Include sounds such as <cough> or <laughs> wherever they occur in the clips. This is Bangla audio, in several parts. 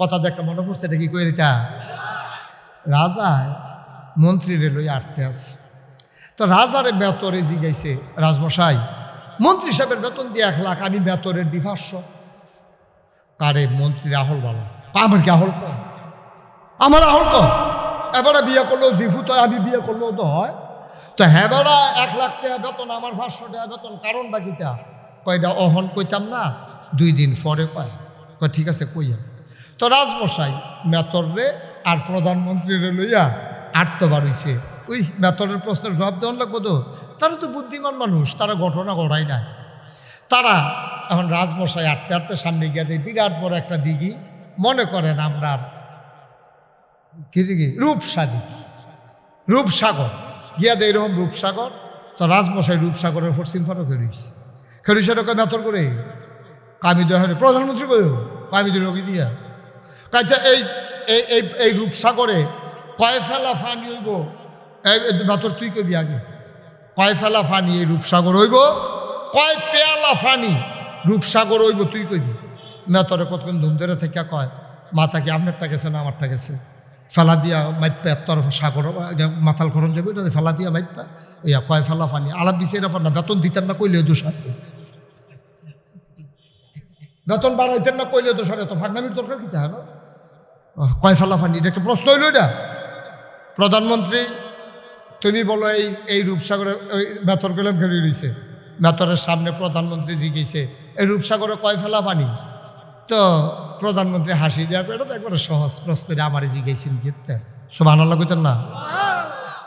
কথা দেখটা মনে পড়ছে, এটা কি করে তা রাজায় মন্ত্রীরে লই আটতে আছে। তো রাজারে বেতরে জিগাইছে রাজমশাই, মন্ত্রী সাহেবের বেতন দিয়ে এক লাখ, আমি বেতরের বিভাষ্য কারে মন্ত্রী রাহুল বাবা। আমার কি আহল কম? আমার আহল কম। এবারে বিয়ে করল জিফু তো আমি বিয়ে করলেও তো হয়। তো হ্যাঁ বেড়া এক লাখ টাকা বেতন, আমার পাঁচশো টাকা বেতন, কারণটা কিটা কয়টা অহন কইতাম না, দুই দিন পরে কয়। ঠিক আছে কইয়া তো রাজমশাই মেতর রে আর প্রধানমন্ত্রীরে লইয়া আটতে বাড়ইছে ওই মেতরের প্রশ্নের জবাব দেওয়ান লাগবো তো? তারা তো বুদ্ধিমান মানুষ, তারা ঘটনা ঘটায় নাই তারা এখন রাজমশাই আটতে আটতে সামনে গিয়ে দেয় বিরাট বড় একটা দিঘি। মনে করেন আমরা কি রূপসাগর। গিয়া দেয় এরকম রূপসাগর। তো রাজমশাই রূপসাগরের ফারো খেরিস খেরিস এরকম মেতর করে কামি প্রধানমন্ত্রী কই কামি দিয়ে রোগী দিয়া। কাজে এই এই এই রূপসাগরে কয় ফেলা ফানি হইব? মেতর তুই কবি আগে। কয় ফেলা ফানি এই রূপসাগর হইব? কয় পেয়ালা ফানি রূপসাগর হইব তুই কইবি মেতরে কতক্ষণ ধুম ধরে থেকে কয়, মাথা কি আপনারটা গেছে না আমারটা গেছে? ফেলা দিয়া মাইপা তোর সাগর মাথাল খরণ যাবে এটা ফেলা দিয়া মাইপা। ইয়া কয় ফেলা ফানি, আলাপ দিছে এটা না বেতন দিতেন না কইলে দোষার বেতন বাড়াইতেন না কইলে দোষার এত ফাটনামির দরকার কি তাহলে কয় ফেলা ফানি এটা একটা প্রশ্ন হইল এটা। প্রধানমন্ত্রী, তুমি বলো এই এই রূপসাগরে ওই মেতর গেলাম ফেরি রয়েছে মেতরের সামনে প্রধানমন্ত্রী জিগেছে এই রূপসাগরে কয় ফেলা পানি? তো প্রধানমন্ত্রী হাসি দেওয়া করে তো একবারে সহজ প্রশ্নে আমার জিগেছেন গিয়ে সব আনাল্লা কইতেন না।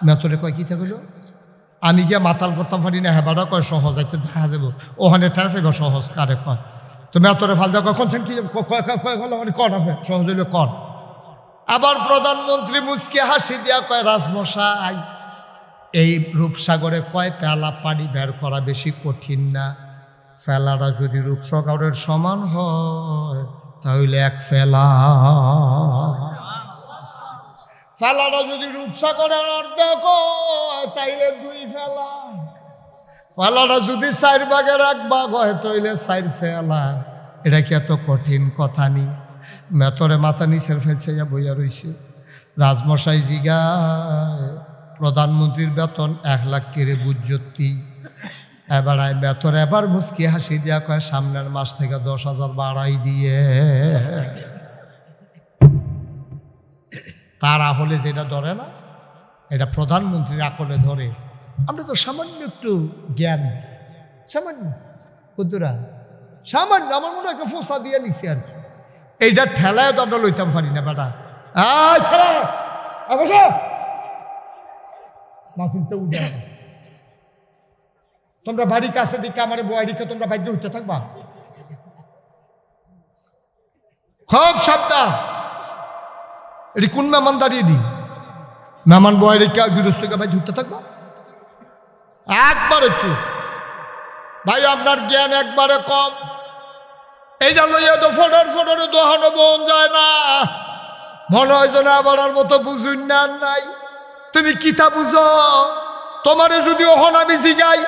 মেতরে কয়, কি থাকল আমি গিয়া মাতাল করতাম পারি না, হেবাটা কয় সহজ আছে দেখা যাব। ওখানে ঠের ফেবা সহজ, কারে কয়? তো মেতরে ফাল দেওয়া কখন কি কয় কয় কয় কয় মানে কন সহজ হইলে কন। আবার প্রধানমন্ত্রী মুসকে হাসি দিয়া কয়, রাজমশাই, এই রূপসাগরে কয় পেলা পানি বের করা বেশি কঠিন না? ফেলাটা যদি রূপসাগরের সমান হয়, তাহলে এক ফেলা। ফেলাটা যদি রূপসাগরের অর্ধেক হয়, তাইলে দুই ফেলা। ফেলাটা যদি চার ভাগের এক ভাগ হয়, তাইলে চার ফেলা। এটা কি এত কঠিন কথা নি? মেতরে মাথা নিচের ফেলছে, ইয়া বইয়া রইছে। রাজমশাই জিগায়, প্রধানমন্ত্রীর বেতন এক লাখ কেড়ে বুঝতি এবার আয় বেতন এবার মুসকি হাসি দিয়া কয়, সামনের মাস থেকে দশ হাজার বাড়াই দিয়ে। তারা হলে যেটা ধরে না, এটা প্রধানমন্ত্রীর আকলে ধরে। আমরা তো সামান্য একটু জ্ঞান সামান্য কুদ্দুরা সামান্য, আমার মনে হয় ফোসা দিয়ে নিছি আর কি। এইটা ঠেলায় তো আমরা লইতাম পারি না, বেটা। তোমরা বাড়ির কাছে দিকে আমার বয়ারিকে তোমরা বাইরে উঠতে থাকবা? খুব সাবধান। এটি কোন মেহমান দাঁড়িয়ে দি মেহমান বয়ারিকে গৃহস্থকে বাইরে উঠতে থাকবা? একবারে চুপ। ভাই, আপনার জ্ঞান একবারে কম। এইটা লইয়া তো ফটোর ফটোর দোহানো বোন যায় না। মনে হয় যেন আবার মতো বুঝুন না নাই। তুমি কিতা বুঝো? তোমারে যদি ওহন আমি জিগাই,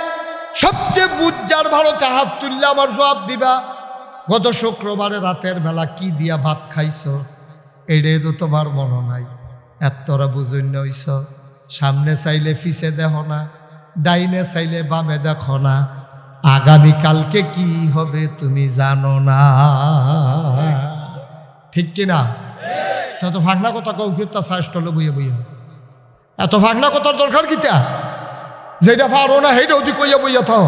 সবচেয়ে বুঝার ভালো হাত তুললে আমার জবাব দিবা, গত শুক্রবারে রাতের বেলা কি দিয়া ভাত খাইছ? এটাই তো তোমার মনে নাই। এতরা বুঝুন হইছ। সামনে চাইলে ফিসে দেখ না, ডাইনে চাইলে বামে দেখো না। আগামীকালকে কি হবে তুমি জানো না। ঠিক কিনা তা তো ফাঁকনা কথা কৌ কি? তা শ্বাসটলে বইয়া বইয়া। এত ফাঁকনা কথার দরকার কিতা? যেটা পারো না সেইটা অতি কইয়া বইয়া থাও।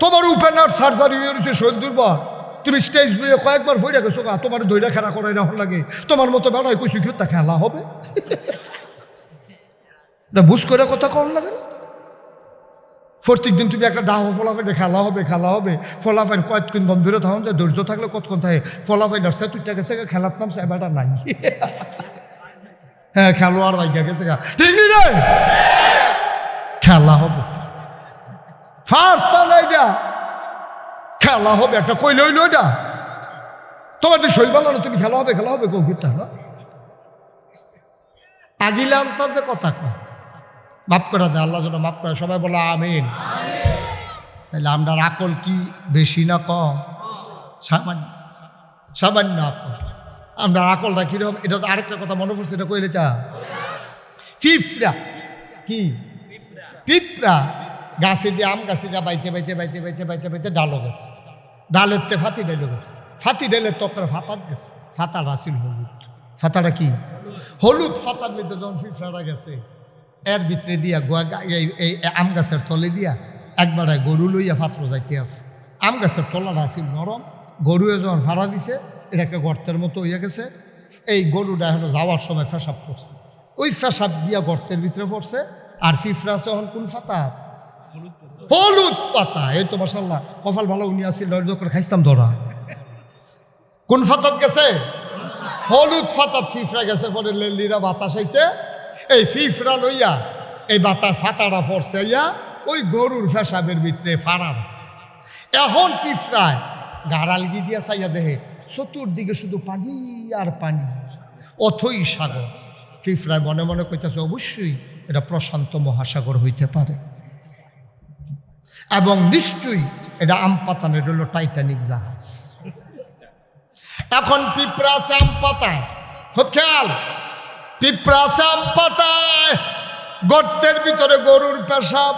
তোমার উপেনার সার্জারি হয়ে রয়েছে শহীদুর বা তুমি স্টেজ বইয়ে কয়েকবার ফইরা গেছো গা, তোমার দইরা খেলা করাই না লাগে। তোমার মতো বেড়াই কইছি কি, তা খেলা হবে? <laughs> বুঝ করে কথা কম লাগে না? প্রত্যেক দিন তুমি একটা ডাহ ফলাফাইনে খেলা হবে খেলা হবে। ফলাফাইন কয়েকদিন বন্ধ ধরে থাকুন যে ধৈর্য থাকলে কতক্ষণ থাকে? ফলাফাইন আসছে তুইটা গেছে খেলার নাম সে বেটা নাই। হ্যাঁ খেলোয়াড় বাইকা গেছে খেলা হবে। ফার্স্ট এটা খেলা হবে, একটা কই লইল এটা তোমার তো শৈল না তুমি খেলা হবে খেলা হবে কেউ গীতা না আগিলে আনতাছে কথা কয়। মাফ করে দেয় আল্লাহ যেন মাফ করে সবাই বলে আমিন। তাহলে আমরা আকল কি বেশি না কম? সামান্য সামান্য আকল আমরা আকলটা কীরকম? এটা তো আরেকটা কথা মনে পড়ছে, এটা কইলে তা? পিঁপড়া। কি? পিঁপড়া। গাছে দিয়ে আম গাছে দিয়ে বাইতে বাইতে বাইতে বাইতে বাইতে বাইতে ডালো গেছে। ডালের তে ফাতি ডাইলো গেছে। ফাতি ডাইলে তকরে ফাতার গেছে। ফাতা রাসিল হলুদ। ফাতাটা কি? হলুদ ফাতার মধ্যে যখন ফিফড়াটা গেছে এর ভিতরে দিয়া গোয়া এই আম গাছের তলে দিয়া একবারে গরু লইয়া পাত্র যাইতে আছে। আম গাছের তলাটা আছিল নরম গরুয়ে যখন ফাড়া দিছে, এটাকে গর্তের মতো হইয়া গেছে। এই গরুটা এখন যাওয়ার সময় ফেসাব করছে। ওই ফেসাব দিয়া গর্তের ভিতরে পড়ছে, আর ফিফরা আছে এখন কোন ফাতা হলুদ পাতা। এই তো মাসাল্লাহ কপাল ভালো উনি আসি লড় করে খাইতাম ধরা। কোন ফাতাত গেছে? হলুদ ফাতাত ফিফরা গেছে, পরে লিরা বাতাস আইছে। এই ফিফরা লইয়া, এই বাতাস ফাতাটা পড়ছে ইয়া ওই গরুর ফেসাবের ভিতরে ফাড়ার। এখন ফিফরায় গাড়ালগি দিয়া চাইয়া দেহে চতুর্দিকে শুধু পানি আর পানি, অথই সাগর। ফিফরায় মনে মনে কইতেছে, অবশ্যই এটা প্রশান্ত মহাসাগর হইতে পারে। এবং নিশ্চয়ই এটা আমপাতানের হলো টাইটানিক জাহাজ। এখন পিঁপড়া আছে আম পাতায়। খুব খেয়াল আছে পাতায়, গর্তের ভিতরে গরুর পেশাব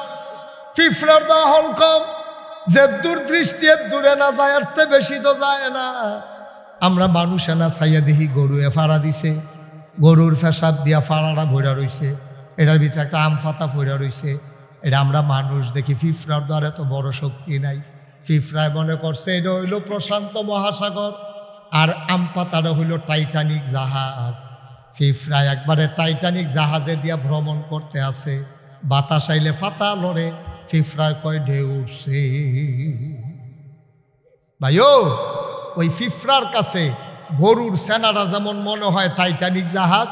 পিঁপড়ার দহল কম যে দূরদৃষ্টি এর দূরে না যায় থেকে বেশি তো যায় না। আমরা মানুষে না চাইয়া দেখি গরুয়ে ফাড়া দিছে, গরুর ফেসাব দিয়া ফাড়াটা ভরা রইছে, এটার ভিতরে একটা আম ফাতা ভরা রইছে, এটা আমরা মানুষ দেখি ফিফরার দ্বারা এত বড় শক্তি নাই। ফিফরায় মনে করছে, এটা হইল প্রশান্ত মহাসাগর, আর আম পাতাটা হইল টাইটানিক জাহাজ। ফিফরায় একবারে টাইটানিক জাহাজে দিয়া ভ্রমণ করতে আছে বাতাস আইলে ফাতা লড়ে ফিফরায় কয়, ঢেউ উঠছে ভাইও, ওই ফিফরার কাছে গরুর সেনারা যেমন মনে হয় টাইটানিক জাহাজ,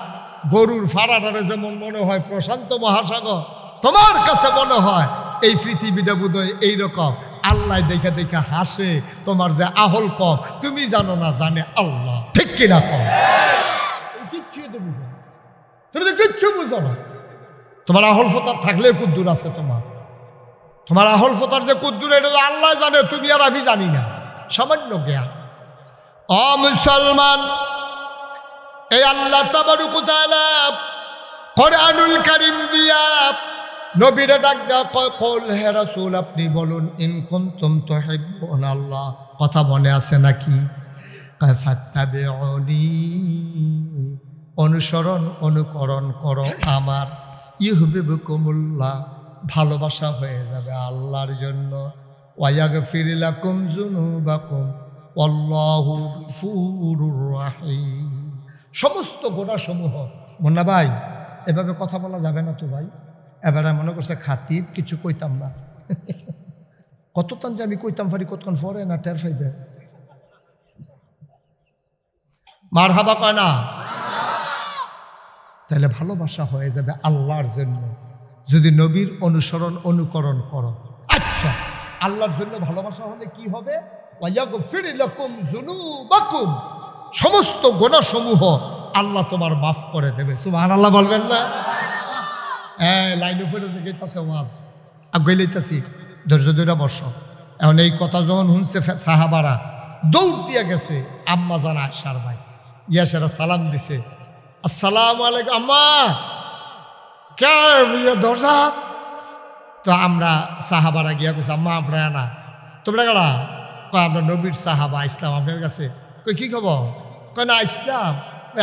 গরুর ফাড়াটারে যেমন মনে হয় প্রশান্ত মহাসাগর, তোমার কাছে মনে হয় এই পৃথিবীটা বোধহয় এইরকম। আল্লাহ দেখে দেখে হাসে, তোমার যে আহল কম তুমি জানো না জানে আল্লাহ। ঠিক কিনা কম। তুমি তো কিচ্ছু বুঝো না। তোমার আহল ফতার থাকলে কুদ্দুর আছে তোমার। তোমার আহল ফতার যে কুদ্দুর, এটা তো আল্লাহ জানে, তুমি আর আমি জানি না। সামান্য জ্ঞান। অ মুসলমান, এই আল্লাহ তাবারুকুতালা কোরআনুল কারিম দিয়া নবীরে ডাক কল হে রাসূল, আপনি বলুন, ইন কুনতুম তুহিব্বুন আল্লাহ। কথা মনে আছে নাকি? ফাত্তাবিউনি। অনুসরণ, অনুকরণ করো আমার। ইহবিবুকুমুল্লাহ ভালোবাসা হয়ে যাবে আল্লাহর জন্য। ওয়াইয়াগ ফিরিলাকুম জুনুবাকুম অল্লাহু গফুরুর রাহিম। সমস্ত গোড়াসমূহ মুন্না ভাই, এভাবে কথা বলা যাবে না তো ভাই? এবারে মনে করছে খাতির, কিছু কইতাম না। কত তান যে আমি কইতাম পারি কতক্ষণ পরে না টের ফাইবে মার হাবা কয় না? তাহলে ভালোবাসা হয়ে যাবে আল্লাহর জন্য। যদি নবীর অনুসরণ, অনুকরণ করো। আচ্ছা আল্লাহর জন্য ভালোবাসা হলে কি হবে? সমস্ত গুণসমূহ আল্লাহ তোমার মাফ করে দেবে। সুবহানাল্লাহ বলবেন না? হ্যাঁ লাইন উপরে যে গেতাছে ওয়াজ। আগে লইতাছি ধৈর্য ধৈর্য বর্ষ এখন এই কথা যখন শুনছে সাহাবারা, দৌড় দিয়া গেছে আম্মা জানা আয়সার ভাই। ইয়াসেরা সালাম দিছে। আসসালামু আলাইকুম, আম্মা। কে দরজা তো আমরা সাহাবারা গিয়া কইছি, আম্মা, আপনারা না। তোমরা কারা কয়, আমরা নবীর সাহাবা, ইসলাম আপনার কাছে। কই, কি খবর? কয়, না, ইসলাম।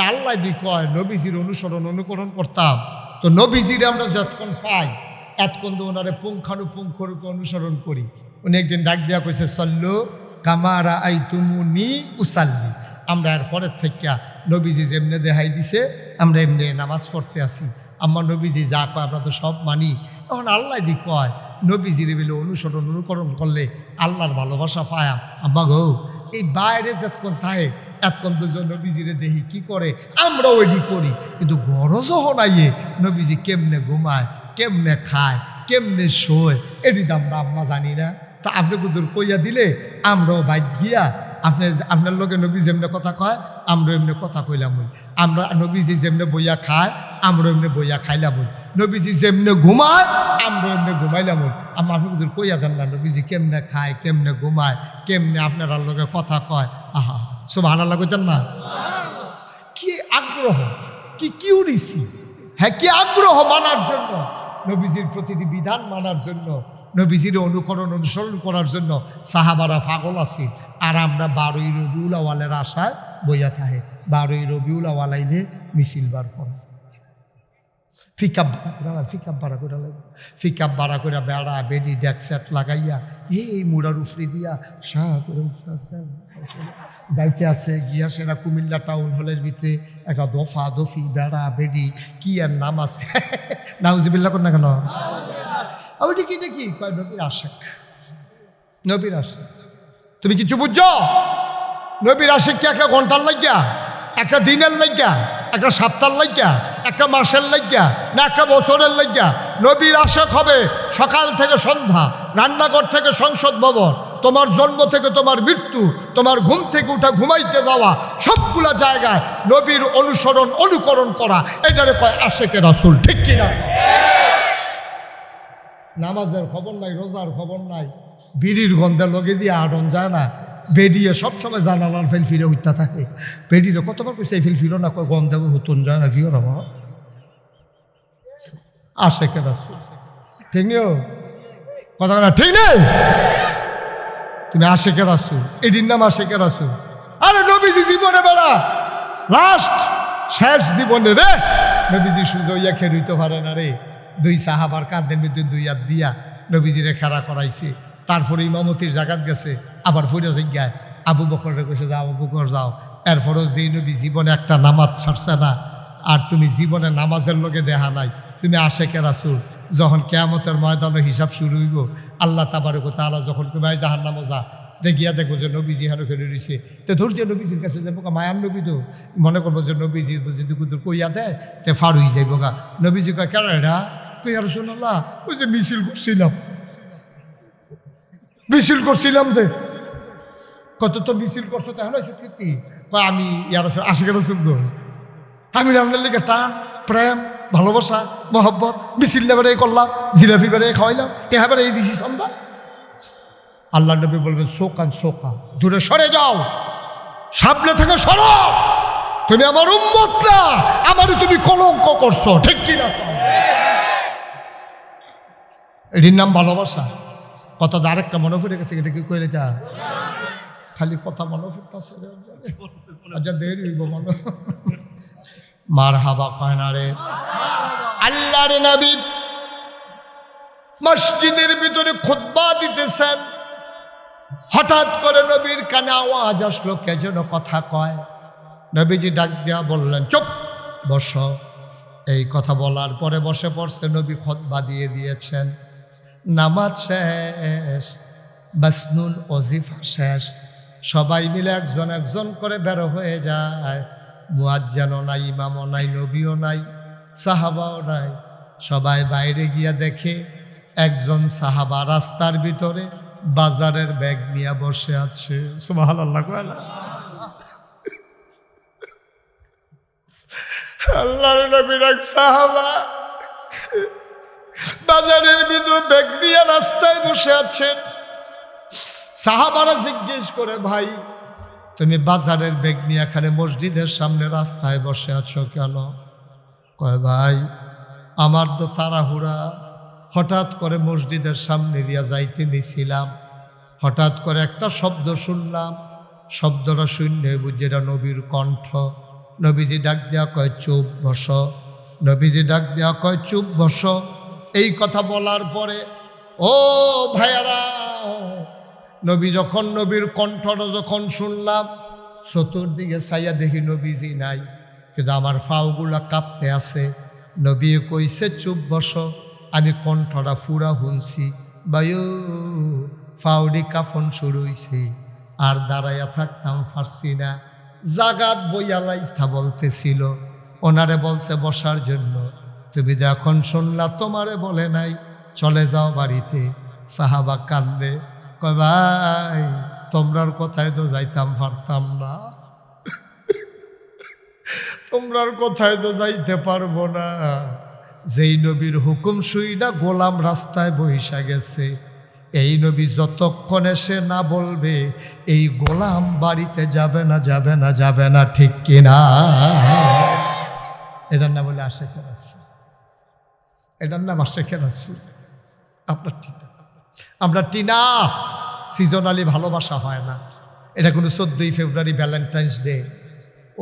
আল্লাহ দি কয়, নবীজির অনুসরণ, অনুকরণ করতাম। তো নবীজির আমরা যতক্ষণ পাই এতক্ষণ তো ওনারে পুঙ্খানুপুঙ্খরূপে অনুসরণ করি। উনি একদিন ডাক দিয়া কইছে, সল্লু কামারা আই তুমুনি উসাল্লি। আমরা এর পরের থেকে নবীজি যেমনে দেখাই দিছে, আমরা এমনি নামাজ পড়তে আসি আমার নবীজি যা কয় আমরা তো সব মানি। এখন আল্লাহ দি কয়, নবীজির বিলে অনুসরণ অনুকরণ করলে আল্লাহর ভালোবাসা পায়া। আম্মা গো, এই বাইরে যতক্ষণ থাকে, এতক্ষণ দুজন নবীজিরে দেখি কি করে আমরা ওইটি করি। কিন্তু গরজ হনাইয়ে নবীজি কেমনে ঘুমায়, কেমনে খায়, কেমনে শোয় এটি তো আমরা আম্মা জানি না। তা আপনি কুদুর কইয়া দিলে আমরাও বাইক গিয়া আপনি আপনার লোকে নবী যেমনে কথা কয় আমরা এমনি কথা কইলাম। আমরা নবীজি যেমনে বইয়া খায় আমরা এমনি বইয়া খাইলাম। নবীজি যেমনে ঘুমায় আমরা এমনি ঘুমাইলাম। আমার আপনাদের কইয়া দেন না নবীজি কেমনে খায়, কেমনে ঘুমায়, কেমনে আপনার লোকে কথা কয় আহা সব হানা লাগাইতেন না কি আগ্রহ, কি কিউরিসি হ্যাঁ কি আগ্রহ মানার জন্য, নবীজির প্রতিটি বিধান মানার জন্য নবীজির অনুকরণ অনুসরণ করার জন্য সাহাবারা পাগল আছে আর আমরা বারোই রবিউল আওয়ালের আশায় বইয়া থাকে। বারোই রবিউল আওয়ালাইলে মিছিল বার করে। ফিকাপ ভাড়া করে ফিকাপ ভাড়া করে লাগবে ফিকাপ ভাড়া করে বেড়া, বেডি, ডেক সেট লাগাইয়া, এই মুড়ার উফরি দিয়া শাহ করে যাইতে আছে, গিয়া সেরা কুমিল্লা টাউন হলের ভিতরে একটা দফা দফি, বেড়া, বেডি, কি আর নাম আছে? নাউজিবিল্লা কর না কেন? ওইটা কি নাকি কয়, নবীর আশেক। নবীর আশেক। তুমি কিছু বুঝছ? নবীর আশেক কি একটা ঘণ্টার লাগিয়া, একটা দিনের লাগিয়া, একটা সপ্তাহ লাগিয়া, একটা মাসের লাগিয়া, না একটা বছরের লাগিয়া? নবীর আশেক হবে সকাল থেকে সন্ধ্যা, রান্নাঘর থেকে সংসদ ভবন, তোমার জন্ম থেকে তোমার মৃত্যু, তোমার ঘুম থেকে উঠা ঘুমাইতে যাওয়া, সবগুলা জায়গায় নবীর অনুসরণ, অনুকরণ করা। এটারে কয় আশেকের রাসূল, ঠিক কিনা? নামাজের খবর নাই, রোজার খবর নাই, বিড়ির গন্ধে লগে দিয়ে আড়ন যায় না। বেরিয়ে সবসময় জানালার ফেল ফিরে উঠতে থাকে। বেরিয়ে কতবার কইছে ফেল ফিরো না কয় গন্ধে হতুন যায় না, কি ওরা বাবা? আসে কেন ঠিক নেই কথা না, ঠিক নেই? তুমি আশেকের আসু এদিন নাম আশেকের আসু আরে নবীজি জীবনে বেড়া। লাস্ট শেষ জীবনে রে। নবীজি সূর্য ইয়া খেরুইতে পারে না রে। দুই সাহাবার কাঁধের মধ্যে দুই হাত দিয়া নবীজিরে খাড়া করাইছে। তারপরে ইমামতির জাগাত গেছে, আবার ফুরে জিজ্ঞায় আবু বকরে কইছে, যাও, আবু বকর, যাও। এরপরেও যে নবী জীবনে একটা নামাজ ছাড়ছে না, আর তুমি জীবনে নামাজের লগে দেখা নাই, তুমি আশেকের আসুর যখন কেয়ামতের ময়দানের হিসাব শুরু হইব, আল্লাহ তাবারক তাআলা যখন তুমি জাহান নামো যা, দেখিয়া দেখব যে নবীজি হেন করে রয়েছে তো ধৈর্য নবীজির কাছে যাব গা, মায়ার নবী তো। মনে করব যে নবীজি যদি কুদুর কইয়া দেয়, তে হয়ে যাইব গা। নবীজি কেন এটা কই ওই যে মিছিল করছিলাম। মিছিল করছিলাম যে, কত তো মিছিল করছ তাহলে আমি রান্নার লিগে টান, প্রেম, ভালোবাসা, মহব্বত, মিছিল করলাম, জিলাপি বেড়ে খাওয়াইলাম টেহা বেড়ে দিছি সন্ধ্যা। আল্লাহ নবী বলবেন, শোকান শোকা দূরে সরে যাও, সামনে থেকে সরো। তুমি আমার উম্মত না আমারও তুমি কলঙ্ক করছ, ঠিক কি না এটির নাম ভালোবাসা। কত আরেকটা মনে পড়ে গেছে, এটা কি কইলে তা খালি কথা মনে পড়তেছে আচ্ছা দেরি হইব মনে মার হাবা কয় না রে? আল্লাহ রে নবী মসজিদের ভিতরে খুতবা দিতেছেন। হঠাৎ করে নবীর কানে আওয়াজ আসলো, কে যেন কথা কয়। নবীজি ডাক দিয়া বললেন, চুপ, বস। এই কথা বলার পরে বসে পড়ছে, নবী খতবা দিয়ে দিয়েছেন। নামাজ শেষ বাসনুল অজিফা শেষ। সবাই মিলে একজন একজন করে বেরো হয়ে যায়। মুয়াজ্জানও নাই ইমামও নাই নবীও নাই সাহাবাও নাই। সবাই বাইরে গিয়া দেখে একজন সাহাবা রাস্তার ভিতরে বাজারের ব্যাগ নিয়ে বসে আছে। সুমাহাল আল্লাহ নবীর এক সাহাবা বাজারের ভিতর ব্যাগ নিয়ে রাস্তায় বসে আছেন। সাহাবারা জিজ্ঞেস করে, ভাই, তুমি বাজারের ব্যাগ নিয়ে এখানে মসজিদের সামনে রাস্তায় বসে আছো কেন? কয়, ভাই, আমার তো তাড়াহুড়া। হঠাৎ করে মসজিদের সামনে দিয়া যাইতে নিছিলাম। হঠাৎ করে একটা শব্দ শুনলাম। শব্দটা শূন্য বুঝিরা নবীর কণ্ঠ। নবীজি ডাক দেওয়া কয়, চুপ বস। নবীজি ডাক দেওয়া কয়, চুপ বস। এই কথা বলার পরে, ও ভাইয়ারা, নবী যখন নবীর কণ্ঠটা যখন শুনলাম, চতুর্দিকে চাইয়া দেখি নবীজি নাই। কিন্তু আমার ফাউগুলা কাঁপতে আছে। নবী কইছে, চুপ বস, আমি কণ্ঠটা ফুরা শুনছি বায়ু, ফাউডি কাফন শুরু হইছে। আর দাঁড়াইয়া থাকতাম পারছি না। জাগাত বইয়ালাইটা বলতেছিল। ওনারে বলছে, বসার জন্য। তুমি যখন শুনলা, তোমারে বলে নাই, চলে যাও বাড়িতে। সাহাবা কান্দে কয়, ভাই, তোমরার কথায় তো যাইতাম পারতাম না। তোমরার কথায় তো যাইতে পারব না। যেই নবীর হুকুম শুই না গোলাম রাস্তায় বহিসা গেছে। এই নবী যতক্ষণ এসে না বলবে, এই গোলাম বাড়িতে যাবে না যাবে না যাবে না, ঠিক কিনা? এটার নাম বলে আশেখের রাসুল এটার নাম আশেখের রাসুল আপনার টিনা। আমরা টিনা সিজনালি ভালোবাসা হয় না। এটা কোনো চোদ্দই ফেব্রুয়ারি ভ্যালেন্টাইন্স ডে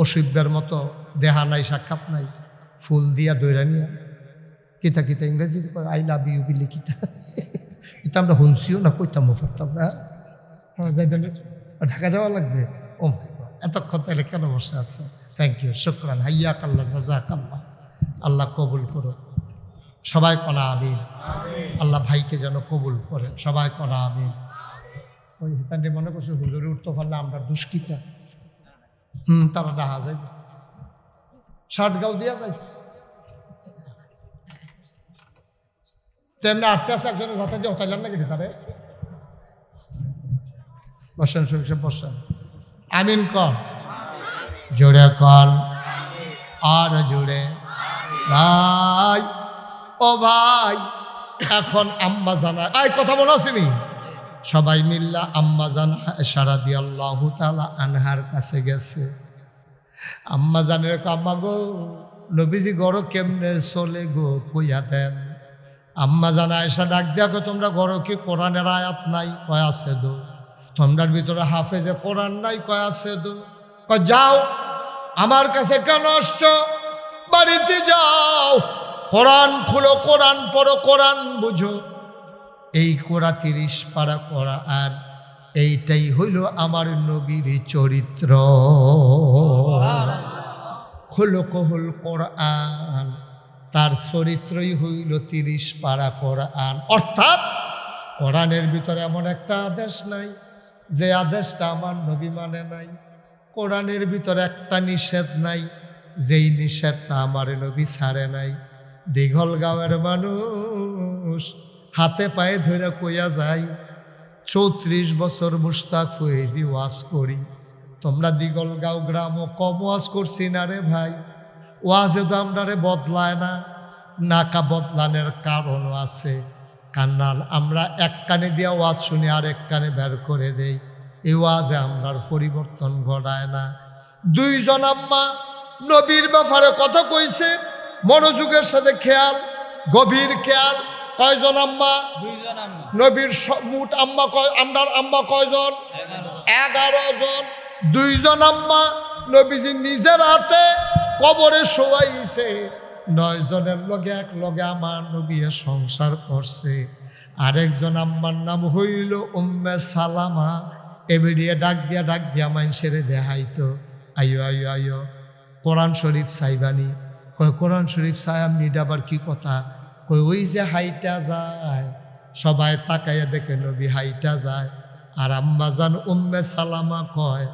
অসুব্যের মতো দেহা নাই, সাক্ষাৎ নাই। ফুল দিয়া দৈরা নিয়া। কিতা কিতা, ইংরেজি আই লাভ ইউ বিলি কিতা। এটা আমরা শুনছিও না কইতাম পারতাম না। হ্যাঁ যাইবেন ঢাকা যাওয়া লাগবে? ও এতক্ষণ তাহলে কেন বসে আছে? থ্যাংক ইউ শুক্রান। হাইয়া কাল্লা জাজা কাল্লা আল্লাহ কবুল করো সবাই কনা আমিন। আল্লাহ ভাইকে যেন কবুল করে সবাই কনা আমিন। ওই হিতান্ডে মনে করছে হুজুরে উঠতে পারলে আমরা দুষ্কৃতা। হুম তারা ডাহা যাইবে ষাট গাও দিয়া যাইছে। তেমনি আটতে আছে একজনের যাতে দিয়ে হতাইলেন নাকি তারে বসেন শরীর বসেন। আমিন কন। জোরে কন। আর জোরে। ভাই। ও ভাই, এখন আম্মা জানা। আই কথা মনে আসেনি সবাই মিল্লা আম্মা জানা সারা দিয়ে আল্লাহ তালা আনহার কাছে গেছে। আম্মা জানের আম্মা গো, নবীজি গড় কেমনে চলে গো, কইয়া দেন। আম্মা জানা এসা ডাক দেখো তোমরা গড় কি কোরআনের আয়াত নাই? কয়, আছে দো তোমরার ভিতরে হাফেজে কোরআন নাই? কয়, আছে দো কয়, যাও, আমার কাছে কেন বাড়িতে যাও। কোরআন খুলো, কোরআন পড়ো, কোরআন বুঝো। এই কোরা তিরিশ পারা করা আর এইটাই হইল আমার নবীর চরিত্র। খুলো কহুল কোরআন, তার চরিত্রই হইল তিরিশ পারা কোরআন। অর্থাৎ কোরআনের ভিতরে এমন একটা আদেশ নাই, যে আদেশটা আমার নবী মানে নাই। কোরআনের ভিতরে একটা নিষেধ নাই, যেই নিষেধটা আমার নবী ছাড়ে নাই। দীঘল গাঁয়ের মানুষ, হাতে পায়ে ধরে কইয়া যাই চৌত্রিশ বছর মুস্তাক ফয়েজি ওয়াজ করি। তোমরা দিগলগাঁও গ্রাম কম ওয়াজ করছি না রে ভাই। ওয়াজে তো আমরা রে বদলায় না। নাকা বদলানের কারণও আছে। কান্নাল, আমরা এক কানে দিয়া ওয়াজ শুনি, আর এক কানে বের করে দেই। এই ওয়াজে আমরার পরিবর্তন ঘটায় না। দুইজন আম্মা নবীর ব্যাপারে কথা কইছে। মনোযোগের সাথে খেয়াল গভীর খেয়াল কয়জন আম্মা? নবীর মোট আম্মা কয় আমরার আম্মা কয়জন? এগারো জন। দুইজন আম্মা নবীজি নিজের হাতে কবরে শোয়াইছে। নয় জনের লগে এক লগে আমার নবী সংসার করছে। আরেকজন আম্মার নাম হইল উম্মে সালামা। এবেরিয়ে ডাক দিয়া ডাক দিয়া মানুষের দেখাইতো। আইও আইও আইও কোরআন শরীফ চাইবানি কয় কোরআন শরীফ আপনি এটা আবার কি কথা? কই ওই যে হাইটা যায় সবাই তাকাইয়া দেখে নবী হাইটা যায়। আর আম্মাজান উম্মে সালামা কয়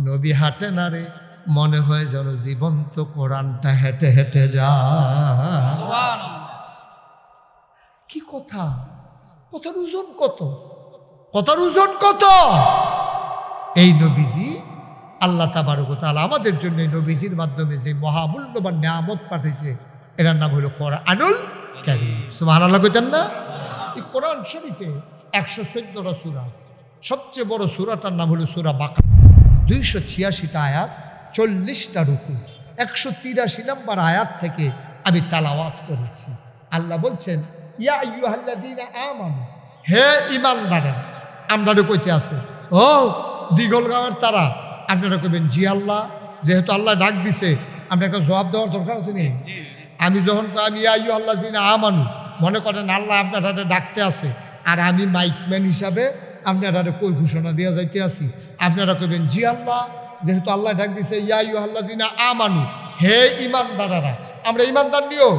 নবী হাঁটে না রে মনে হয় যেন জীবন্ত কোরআনটা হেঁটে হেঁটে যায়। সুবহানাল্লাহ কি কথা? কথার ওজন কত? কথার ওজন কত? এই নবীজি আল্লাহ তাবারকতাল আমাদের জন্য নবীজির মাধ্যমে যে মহামূল্যবান নিয়ামত পাঠিয়েছে এটার নাম হলো কোরআনুল কারীম। সুবহান আল্লাহ কইতেন না? এই কোরআন শরীফে একশো চোদ্দটা সুরা আছে। সবচেয়ে বড় সুরাটার নাম হলো সুরা বাকা দুইশো ছিয়াশিটা আয়াত চল্লিশটা রুকু। একশো তিরাশি নম্বর আয়াত থেকে আমি তালাওয়াত করেছি। আল্লাহ বলছেন, ইয়া আইয়ুহাল্লাযীনা আমানু হে ইমানদারেরা আমরা কইতে আছে, ও দিগলগাঁওয়ের তারা আপনারা কইবেন জি আল্লাহ যেহেতু আল্লাহ ডাক দিছে আমরা একটা জবাব দেওয়ার দরকার আছে নি? আমি যখন আমি আইয়ু আল্লাহ জিনা আমানু মনে করেন আল্লাহ আপনার হাতে ডাকতে আছে আর আমি মাইকম্যান হিসাবে আপনার হাতে কই ঘোষণা দিয়ে যাইতে আছি? আপনারা কইবেন জি আল্লাহ যেহেতু আল্লাহ ডাক দিছে ইয়া আইয়ু আল্লাহ জিনা আমানু হে ইমানদারারা আমরা ইমানদার নিও?